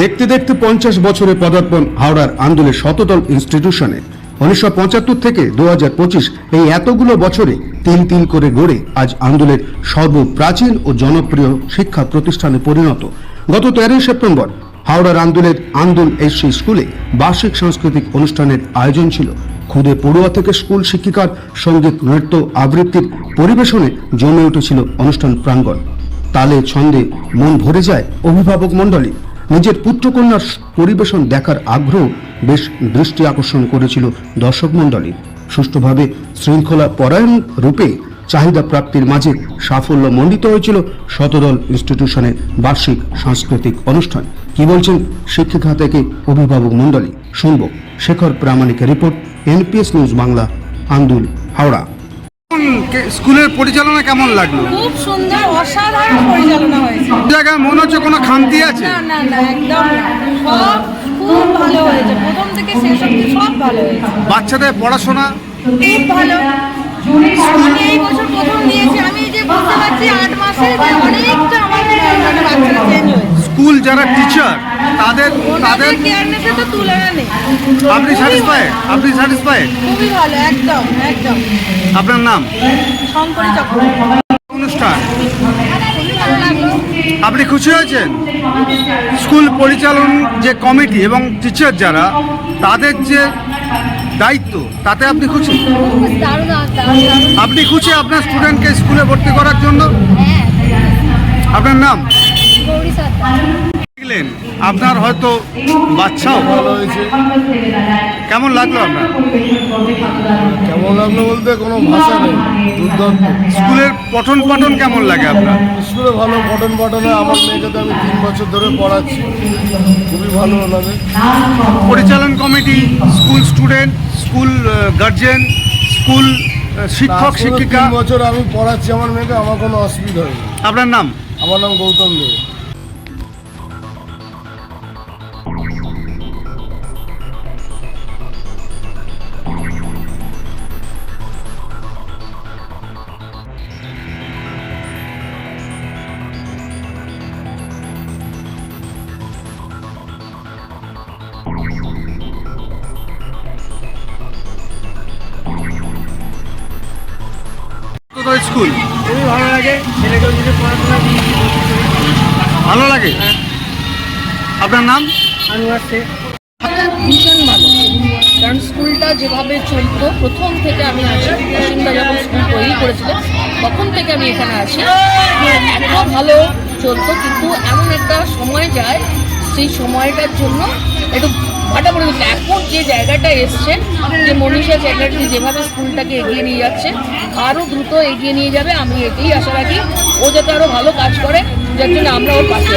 দেখতে দেখতে পঞ্চাশ বছরে পদার্পণ হাওড়ার আন্দোলের শতদল ইনস্টিটিউশনে উনিশশো পঁচাত্তর থেকে দু হাজার পঁচিশ এই এতগুলো বছরে তিল তিল করে গড়ে আজ আন্দোলের সর্বপ্রাচীন ও জনপ্রিয় শিক্ষা প্রতিষ্ঠানে পরিণত। গত তেরোই সেপ্টেম্বর হাওড়ার আন্দোলের আন্দোল এসসি স্কুলে বার্ষিক সাংস্কৃতিক অনুষ্ঠানের আয়োজন ছিল। খুদে পড়ুয়া থেকে স্কুল শিক্ষিকার সংগীত, নৃত্য, আবৃত্তির পরিবেশনে জমে উঠেছিল অনুষ্ঠান প্রাঙ্গণ। তালে ছন্দে মন ভরে যায় অভিভাবক মণ্ডলী। নিজের পুত্রকন্যার পরিবেশন দেখার আগ্রহ বেশ দৃষ্টি আকর্ষণ করেছিল দর্শক মণ্ডলী। সুষ্ঠুভাবে শৃঙ্খলা পরায়ণ রূপে চাহিদা প্রাপ্তির মাঝে সাফল্য মণ্ডিত হয়েছিল শতদল ইনস্টিটিউশনের বার্ষিক সাংস্কৃতিক অনুষ্ঠান। কি বলছেন শিক্ষিকা থেকে অভিভাবক মণ্ডলী? শুনব। Shekhar প্রামাণিকের report, NPS news Bangla, Andul, Howrah. স্কুলের পরিচালনা কেমন লাগল? খুব সুন্দর অসাধারণ পরিচালনা হয়েছে। জায়গায় মনে হচ্ছে কোনো খামতি আছে? না না না একদম সব খুব ভালো হয়েছে। প্রথম থেকে শেষ অব্দি সব ভালো হয়েছে। বাচ্চাদের পড়াশোনা? খুব ভালো। আমি এই বছর প্রথম দিয়েছি। আমি যে বুঝতে পারছি আট মাসে যে অনেকটা আমার মানে বাচ্চারা চেঞ্জ হয়েছে। স্কুল যারা টিচার তাদের তাদের কেয়ারনেসে তো তুলনা নেই আপনি স্যাটিসফাইড আপনি স্যাটিসফাইড খুবই ভালো একদম একদম। আপনার নাম? শঙ্করী চক্রবর্তী। অনুষ্ঠান? আপনি খুশি হয়েছেন? স্কুল পরিচালন যে কমিটি এবং টিচার যারা তাদের যে দায়িত্ব তাতে আপনি খুশি? আপনি খুশি আপনার স্টুডেন্টকে স্কুলে ভর্তি করার জন্য? হ্যাঁ। আপনার নাম? দেখলেন আপনার হয়তো বাচ্চাও ভালো হয়েছে। কেমন লাগল আপনার? কেমন লাগল বলতে কোনো ভাষা নেই দুর্দান্ত। স্কুলের পঠন পাঠন কেমন লাগে আপনার? স্কুলে ভালো পঠন পাঠনে আমার মেয়েকে তো আমি তিন বছর ধরে পড়াচ্ছি। খুবই ভালো লাগে। পরিচালন committee school student school guardian school শিক্ষক শিক্ষিকা। বছর আমি পড়াচ্ছি আমার মেয়েকে আমার কোনো অসুবিধা হয়নি। আপনার নাম? আমার নাম গৌতম দেব। স্কুল খুবই ভালো লাগে ছেলেকেও যদি পড়াশোনা ভালো লাগে? আপনার নাম? আনোয়ার শেখ। ভীষণ ভালো। কারণ স্কুলটা যেভাবে চলতো প্রথম থেকে আমি আছি। অসীমদা যখন স্কুল তৈরি করেছিল তখন থেকে আমি এখানে আছি। এত ভালো চলতো কিন্তু এমন একটা সময় যায় সেই সময়টার জন্য একটু ভাটা মনে গেছে এখন যে জায়গাটা এসছে যে মনীষা চ্যাটার্জি যেভাবে স্কুলটাকে এগিয়ে নিয়ে যাচ্ছে আরও দ্রুত এগিয়ে নিয়ে যাবে, আমি এটাই আশা রাখি। ও যাতে আরও ভালো কাজ করে, যার জন্য আমরা ওর পাশে